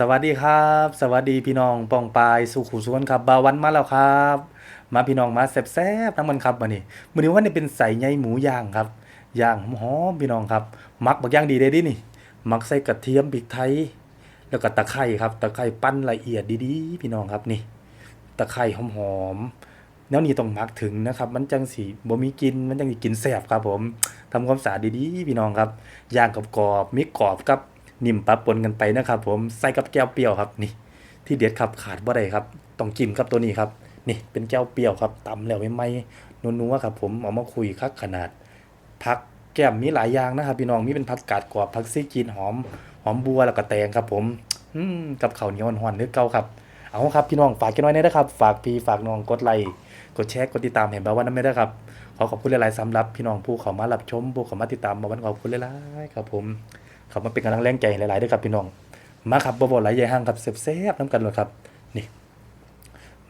สวัสดีครับ สวัสดีพี่น้องปองปายสุขุสุวรรณครับบาวันมาแล้วครับ มาพี่น้องมาแซ่บๆน้ำมันครับวันนี้มื้อนี้วันนี้เป็นใส่ใยหมูย่างครับย่างหอมพี่น้องครับ มักบักย่างดีเด้ดินี่มักใส่กระเทียมพริกไทย แล้วก็ตะไคร้ครับ ตะไคร้ปั้นละเอียดดีๆ พี่น้องครับนี่ ตะไคร้หอมๆแล้วนี่ต้องมักถึงนะครับ มันจังสีบ่มีกลินมันจังสิกินแซ่บครับผมทำความสะอาดดีๆพี่น้องครับย่างกรอบๆมีกรอบกับ นิ่มปะปนกันไปนะครับ ผมใส่กับแก้วเปรี้ยวครับนี่ ที่เด็ดครับขาดบ่ได้ครับ ต้องจิ้มครับตัวนี้ครับ นี่เป็นแก้วเปรี้ยวครับตำแล้วไม่ไหมนัวๆครับ ผมเอามาคุยคักขนาดผักแก้มมีหลายอย่างนะครับพี่น้องมีเป็นผักกาดกรอบผักซีจีนหอมหอมบัวแล้วก็แตงครับ ผมกับข้าวเหนียวหอนๆนึกเก่าครับเอาครับพี่น้องฝากกันไว้นะครับ ฝากพี่ฝากน้องกดไลค์กดแชร์กดติดตามเห็นบ่าว่านั้นไม่ได้ครับขอขอบคุณหลายๆสำหรับพี่น้องผู้เข้ามารับชมผู้เข้ามาติดตามมาวันขอบคุณหลายๆครับผม เขามาเป็นกำลังแรงใจหลายๆด้วยครับพี่น้อง มาครับบ่บ่หลายใหญ่ห้างครับแซ่บๆน้ำกันเลยครับ นี่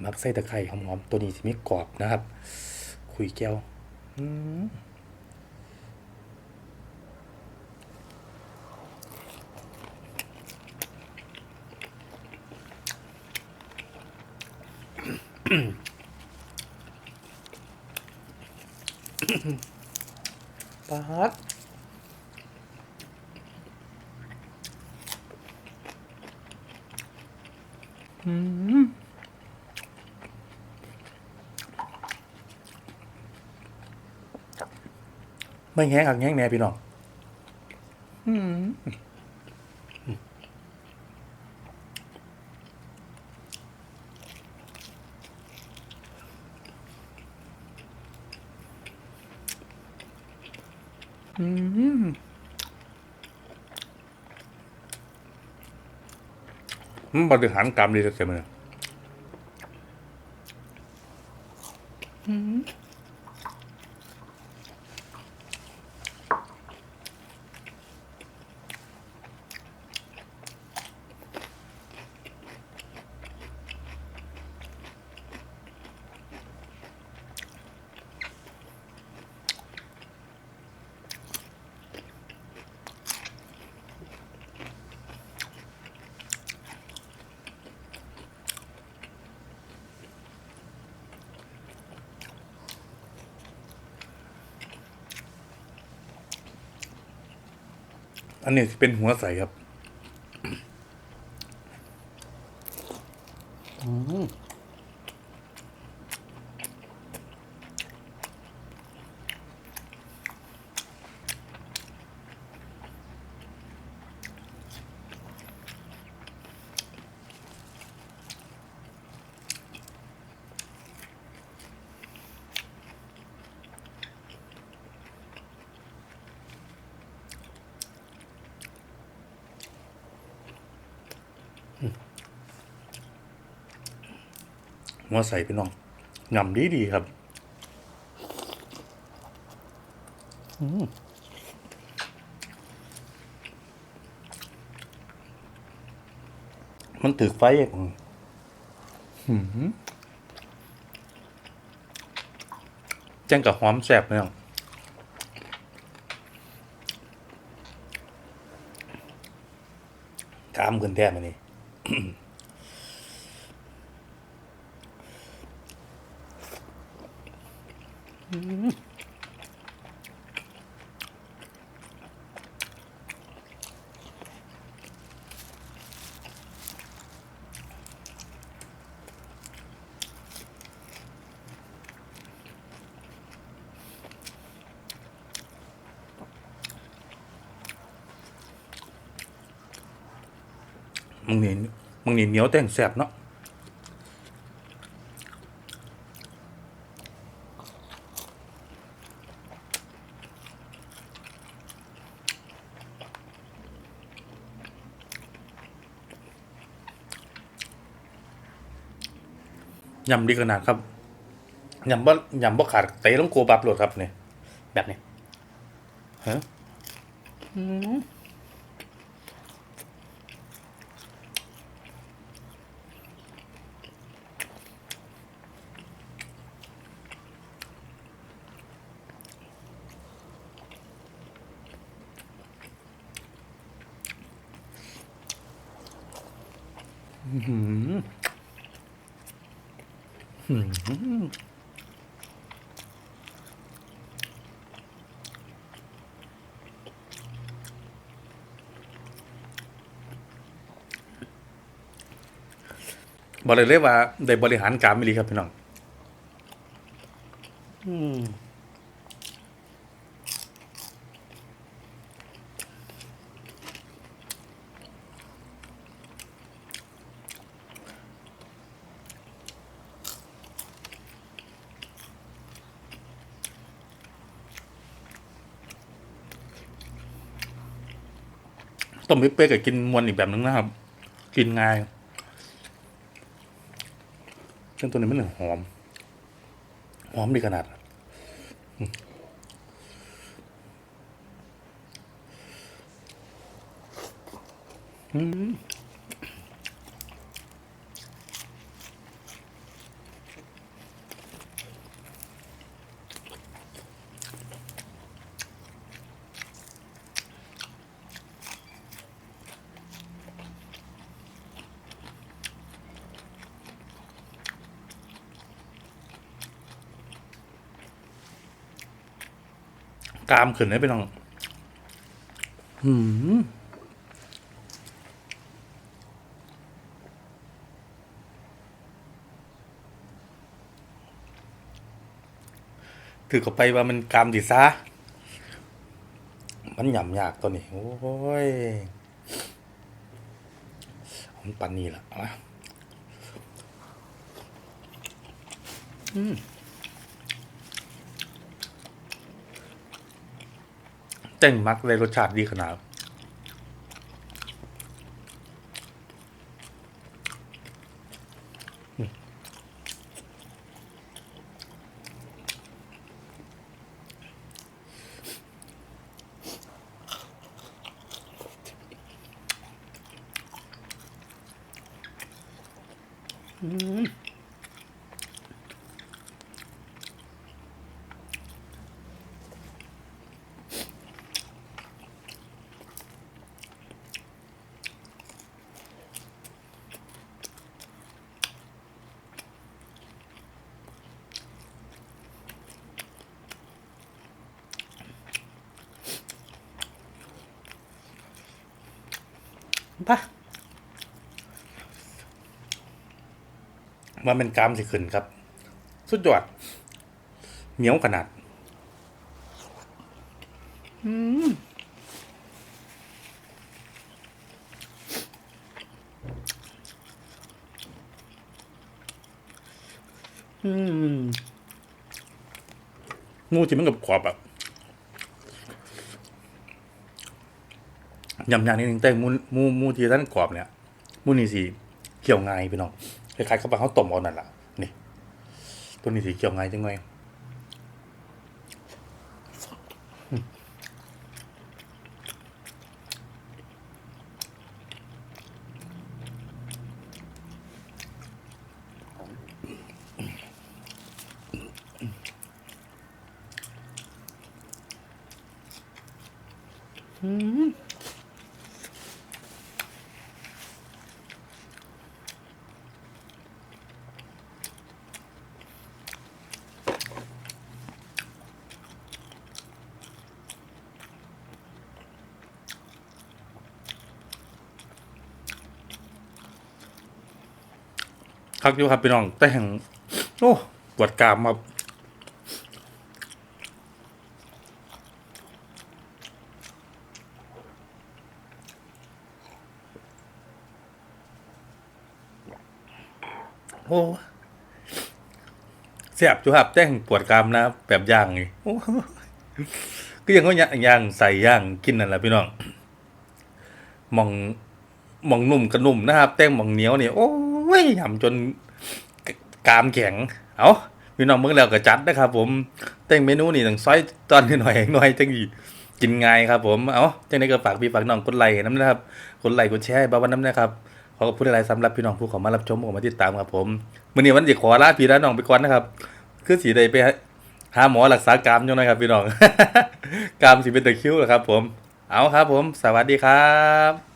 มักใส่ตะไคร้หอมๆตัวนี้สิมีกรอบนะครับ คุยแก้วอืมปาด ไม่แห้งอักแห้งแน่พี่น้องอืม มันบริหารกรรมดีเต็มเลยอั อันนี้เป็นหัวใสครับ อืม หัวใสพี่น้องงำดีดีๆครับอืมมันถือไฟอืมอืมจังกับหอมแซ่บพี่น้องกามขึ้นแท้มานี่ มึงนี่มึงนี่เหนียวแต่งแสบเนาะ ยำดีขนาดครับยำบ่ยำบ่ขาดเตะลงโกบับโหลดครับเนี่ยแบบนี้ฮะอืม อื้อหืออื้อหือ บอกเลยเลยว่าได้บริหารการไม่ดีครับพี่น้อง อืม ต้มพริกเป๊กกับกินมวนอีกแบบนึงนะครับ กินง่ายซึ่งตัวนี้มันหอม หอมดีขนาดอืม กรามขึ้นได้ไปน้องอืมถือเข้าไปว่ามันกรามดีซะมันหย่ำยากตัวนี้ โอ้ยมันปันนี่ละเอามาอืม เจ้งมักเลยรสชาติดีขนาดอืม ปะว่าเป็นกรามสิขึ้นครับ สุดยอดเหนียวขนาด อืมอืมงูจิมันกับกรอบแบ ยำยางนิดนึงแต่มูมูมูที่ท่านกรอบเนี่ยมูนี่สิเคี่ยวง่ายพี่น้องคล้ายๆกับปเขาต้มเอานั่นแหละนี่ ตัวนี้สิเคี่ยวง่ายจังเลย คักอยู่ครับพี่น้องแต่แห่งโอ้ปวดกามครับโอ้เสียบจุครับแต่แห่งปวดกรามนะแบบย่างนี่ก็ยังก็ย่างย่างใส่ย่างกินนั่นแหละพี่น้องหมองหมองนุ่มกับนุ่มนะครับ แต้งหมองเหนียวเนี่ยโอ้ ยหยำจนกามแข็ง เอาพี่น้องเมื่อแล้วก็จัดนะครับ ผมแต่งเมนูนี่ต้องซอยตอนหน่อยหน่อยจังอีกินง่ายครับ ผมเอาจังไดก็ฝากพี่ฝากน้องกดไลค์น้ำนะครับกดไลค์กดแชร์บ้าวันน้ำนะครับขอขอบคุณอะไรสำหรับพี่น้องผู้เขอมารับชมผมมาติดตามครับผมมื้อนี้วันจะขอลาพี่และน้องไปก่อนนะครับ คือสีใดไปหาหมอรักษากรามยู่นะครับพี่น้องกรามสิเป็นตะคริวเหรอครับ ผม เอาครับ ผม สวัสดีครับ